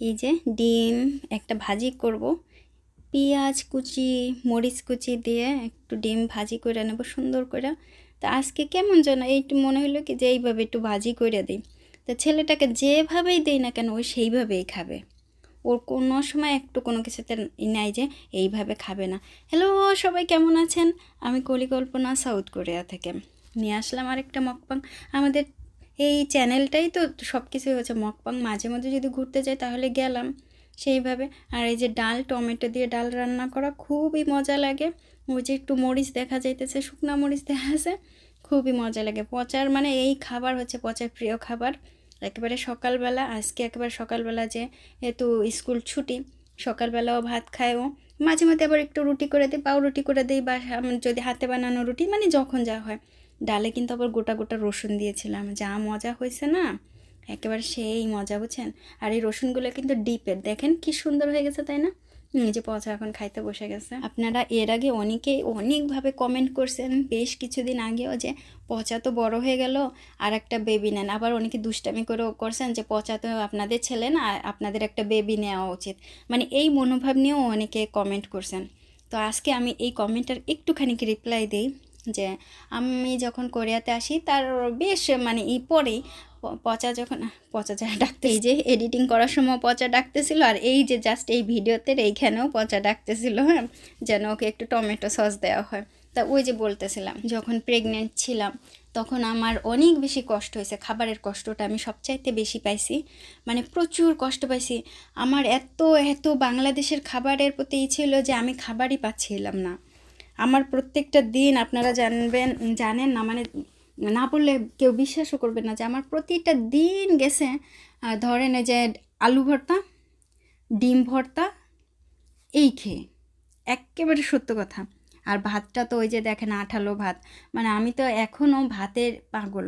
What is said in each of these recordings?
এই যে ডিম, একটা ভাজি করব। পেঁয়াজ কুচি, মরিচ কুচি দিয়ে একটু ডিম ভাজি করে নেব সুন্দর করে। তা আজকে কেমন যেন একটু মনে হলো কি যে এইভাবে একটু ভাজি করে দিই। তা ছেলেটাকে যেভাবেই দেই না কেন ও সেইভাবেই খাবে। ওর কোনো সময় একটু কোনো কিছুতে নাই যে এইভাবে খাবে না। হ্যালো, সবাই কেমন আছেন? আমি কলিকল্পনা সাউথ কোরিয়া থেকে। নিয়ে আসলাম আরেকটা মকপাং আমাদের এই চ্যানেলটাই তো সব কিছুই হচ্ছে মকপাং। মাঝে মধ্যে যদি ঘুরতে যাই তাহলে গেলাম সেইভাবে। আর এই যে ডাল, টমেটো দিয়ে ডাল রান্না করা খুবই মজা লাগে। ওই যে একটু মরিচ দেখা যাইতেছে, শুকনা মরিচ দেখা আছে, খুবই মজা লাগে। পচার মানে এই খাবার হচ্ছে পচার প্রিয় খাবার। একেবারে সকালবেলা, আজকে একেবারে সকালবেলা যে যেহেতু স্কুল ছুটি, সকালবেলাও ভাত খায়ও মাঝে মাঝে আবার একটু রুটি করে দিই পাও রুটি করে দিই বা যদি হাতে বানানো রুটি মানে যখন যা হয়। ডালে কিন্তু আবার গোটা গোটা রসুন দিয়েছিলাম। যা মজা হয়েছে না? একেবারে সেই মজা, বুঝছেন? আর এই রসুনগুলো কিন্তু ডিপের দেখেন কি সুন্দর হয়ে গেছে, তাই না? যে পচা এখন খাইতে বসে গেছে। আপনারা এর আগে অনেকেই অনেকভাবে কমেন্ট করছেন বেশ কিছুদিন আগেও যে পচা তো বড় হয়ে গেল, আর একটা বেবি নেন। আবার অনেকে দুষ্টামি করেও করছেন যে পচা তো আপনাদের ছেলে না আপনাদের একটা বেবি নেওয়া উচিত। মানে এই মনোভাব নিয়েও অনেকে কমেন্ট করছেন। তো আজকে আমি এই কমেন্টের একটুখানি রিপ্লাই দিই। যে আমি যখন কোরিয়াতে আসি, তার বেশ মানে ই পরেই পচা যখন পচা যা ডাকতে এই যে এডিটিং করার সময় পচা ডাকতেছিল, আর এই যে জাস্ট এই ভিডিওতে এইখানেও পচা ডাকতেছিল হ্যাঁ যেন ওকে একটু টমেটো সস দেওয়া হয়। তা ওই যে বলতেছিলাম, যখন প্রেগনেন্ট ছিলাম, তখন আমার অনেক বেশি কষ্ট হয়েছে, খাবারের কষ্টটা আমি সবচাইতে বেশি পাইছি। মানে প্রচুর কষ্ট পাইছি। আমার এত এত বাংলাদেশের খাবারের প্রতি ছিল যে আমি খাবারই পাচ্ছিলাম না। আমার প্রত্যেকটা দিন আপনারা জানবেন, জানেন না মানে না বললে কেউ বিশ্বাসও করবে না যে আমার প্রতিটা দিন গেছে ধরেন যে আলু ভর্তা, ডিম ভর্তা, এই খেয়ে। একেবারে সত্য কথা। আর ভাতটা তো ওই যে দেখেন আঠালো ভাত। মানে আমি তো এখনও ভাতের পাগল।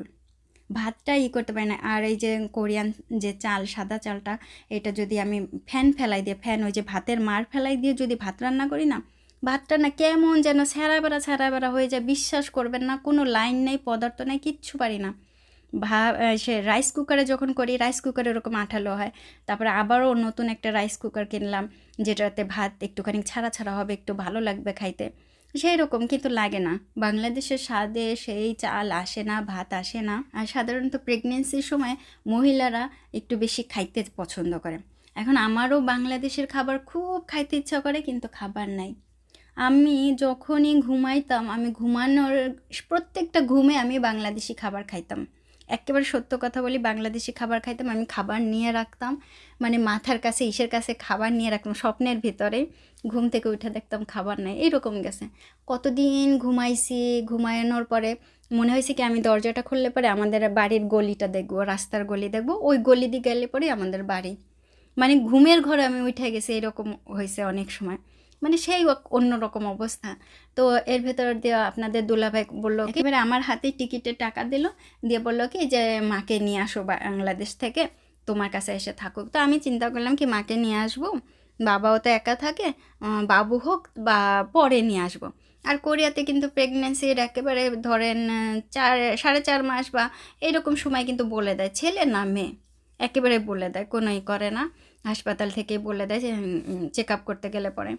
ভাতটা ই করতে পারি না। আর এই যে কোরিয়ান যে চাল, সাদা চালটা, এটা যদি আমি ফ্যান ফেলাই দিয়ে, ফ্যান ওই যে ভাতের মার ফেলাই দিয়ে যদি ভাত রান্না করি না ভাতটা না কেমন যেন ছ্যাড়া বেড়া ছ্যাড়া বেড়া হয়ে যায়, বিশ্বাস করবেন না, কোনো লাইন নেই, পদার্থ নেই, কিচ্ছু পারি না। ভা সে রাইস কুকারে যখন করি রাইস কুকারে ওরকম আঠালো হয়। তারপরে আবারও নতুন একটা রাইস কুকার কিনলাম, যেটাতে ভাত একটুখানি ছাড়া ছাড়া হবে, একটু ভালো লাগবে খাইতে। সেই রকম কিন্তু লাগে না। বাংলাদেশের স্বাদে সেই চাল আসে না, ভাত আসে না। আর সাধারণত প্রেগনেন্সির সময় মহিলারা একটু বেশি খাইতে পছন্দ করে। এখন আমারও বাংলাদেশের খাবার খুব খাইতে ইচ্ছা করে, কিন্তু খাবার নাই। আমি যখনই ঘুমাইতাম, আমি ঘুমানোর প্রত্যেকটা ঘুমে আমি বাংলাদেশি খাবার খাইতাম। একেবারে সত্য কথা বলি, বাংলাদেশি খাবার খাইতাম, আমি খাবার নিয়ে রাখতাম। মানে মাথার কাছে, ইসের কাছে খাবার নিয়ে রাখতাম, স্বপ্নের ভিতরে। ঘুম থেকে উঠে দেখতাম খাবার নাই এইরকম গেছে। কতদিন ঘুমাইছি, ঘুমানোর পরে মনে হয়েছে কি আমি দরজাটা খুললে পরে আমাদের বাড়ির গলিটা দেখব, রাস্তার গলি দেখব। ওই গলি দিয়ে গেলে পরে আমাদের বাড়ি। মানে ঘুমের ঘরে আমি উঠে গেছি, এরকম হয়েছে অনেক সময়। মানে সেই অন্যরকম অবস্থা। তো এর ভেতর দিয়ে আপনাদের দুলাভাই বলল একেবারে আমার হাতে টিকিটের টাকা দিল। দিয়ে বলল কি, যে মাকে নিয়ে আসো বাংলাদেশ থেকে, তোমার কাছে এসে থাকুক। তো আমি চিন্তা করলাম কি, মাকে নিয়ে আসব? বাবাও তো একা থাকে বাবু হোক বা পরে নিয়ে আসব। আর কোরিয়াতে কিন্তু প্রেগনেন্সির একেবারে ধরেন চার, সাড়ে চার মাস বা এরকম সময় কিন্তু বলে দেয়। ছেলে না মেয়ে, একেবারে বলে দেয়, কোনোই করে না। হাসপাতাল থেকে বলে দেয় যে চেক আপ করতে গেলে পরে।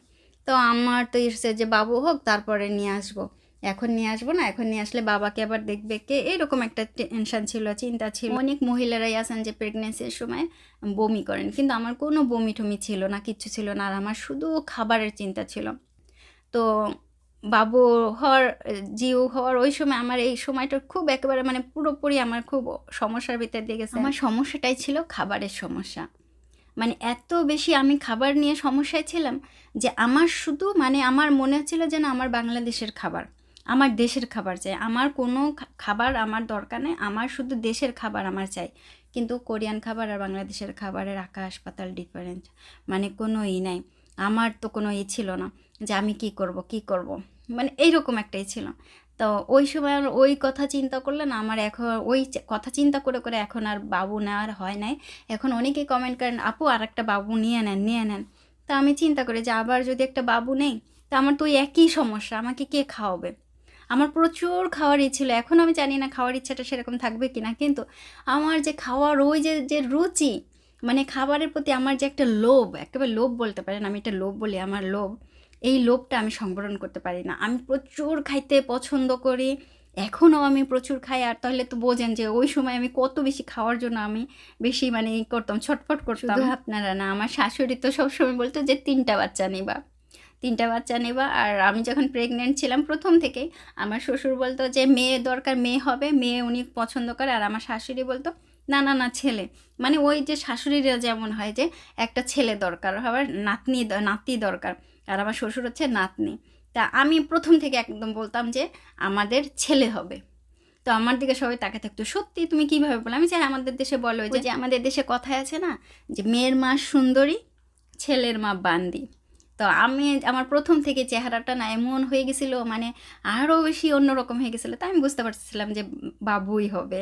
তো আমার তো ইচ্ছে যে বাবু হোক, তারপরে নিয়ে আসব। এখন নিয়ে আসব না, এখন নিয়ে আসলে বাবাকে আবার দেখবে কে, এরকম একটা টেনশন ছিল, চিন্তা ছিল। অনেক মহিলারাই আছেন যে প্রেগনেন্সির সময় বমি করেন, কিন্তু আমার কোনো বমি টমি ছিল না, কিচ্ছু ছিল না, আর আমার শুধু খাবারের চিন্তা ছিল। তো বাবু হওয়ার জিও হওয়ার ওই সময় আমার এই সময়টা খুব একেবারে মানে পুরোপুরি আমার খুব সমস্যার ভিতর দিয়ে গেছে। আমার সমস্যাটাই ছিল খাবারের সমস্যা। মানে এত বেশি আমি খাবার নিয়ে সমস্যায় ছিলাম যে আমার শুধু মানে আমার মনে হচ্ছিল যেন আমার বাংলাদেশের খাবার, আমার দেশের খাবার চাই। আমার কোনো খাবার আমার দরকার নেই, আমার শুধু দেশের খাবার আমার চাই। কিন্তু কোরিয়ান খাবার আর বাংলাদেশের খাবারের আকাশ পাতাল ডিফারেন্স মানে কোনো ই নাই। আমার তো কোনো ই ছিল না যে আমি কি করব কি করব। মানে এইরকম একটাই ছিল। তো ওই সময় ওই কথা চিন্তা করলে না, আমার এখন ওই কথা চিন্তা করে করে এখন আর বাবু নেওয়ার হয় নাই। এখন অনেকেই কমেন্ট করেন, আপু আর একটা বাবু নিয়ে নেন নিয়ে নেন। তা আমি চিন্তা করি যে, আবার যদি একটা বাবু নেই, তা আমার তো একই সমস্যা, আমাকে কে খাওয়াবে? আমার প্রচুর খাওয়ার ইচ্ছে ছিল, এখন আমি জানি না খাওয়ার ইচ্ছাটা সেরকম থাকবে কি না কিন্তু আমার যে খাওয়ার ওই যে যে রুচি মানে খাবারের প্রতি আমার যে একটা লোভ, একেবারে লোভ বলতে পারেন, আমি এটা লোভ বলি, আমার লোভ এই লোভটা আমি সংবরণ করতে পারি না। আমি প্রচুর খাইতে পছন্দ করি, এখনও আমি প্রচুর খাই। আর তাহলে তো বোঝেন যে ওই সময় আমি কত বেশি খাওয়ার জন্য আমি বেশি মানে করতাম, ছটফট করতাম। আপনারা না, আমার শাশুড়ি তো সবসময় বলতো যে তিনটা বাচ্চা নেবা। তিনটা বাচ্চা নেবা। আর আমি যখন প্রেগনেন্ট ছিলাম প্রথম থেকেই, আমার শ্বশুর বলতো যে মেয়ে দরকার, মেয়ে হবে, মেয়ে উনি পছন্দ করে। আর আমার শাশুড়ি বলতো, না না না, ছেলে। মানে ওই যে শাশুড়িরা যেমন হয় যে একটা ছেলে দরকার, আবার নাতনি, নাতি দরকার। আর আমার শ্বশুর হচ্ছে নাতনি। তা আমি প্রথম থেকে একদম বলতাম যে আমাদের ছেলে হবে। তো আমার দিকে সবাই তাকে থাকতো, সত্যি তুমি কীভাবে বলো আমি চাই আমাদের দেশে বলো যে আমাদের দেশে কথায় আছে না, যে মেয়ের মা সুন্দরী, ছেলের মা বান্দি। তো আমি আমার প্রথম থেকে চেহারাটা না এমন হয়ে গেছিল মানে আরও বেশি অন্যরকম হয়ে গেছিল তাই আমি বুঝতে পারছিলাম যে বাবুই হবে।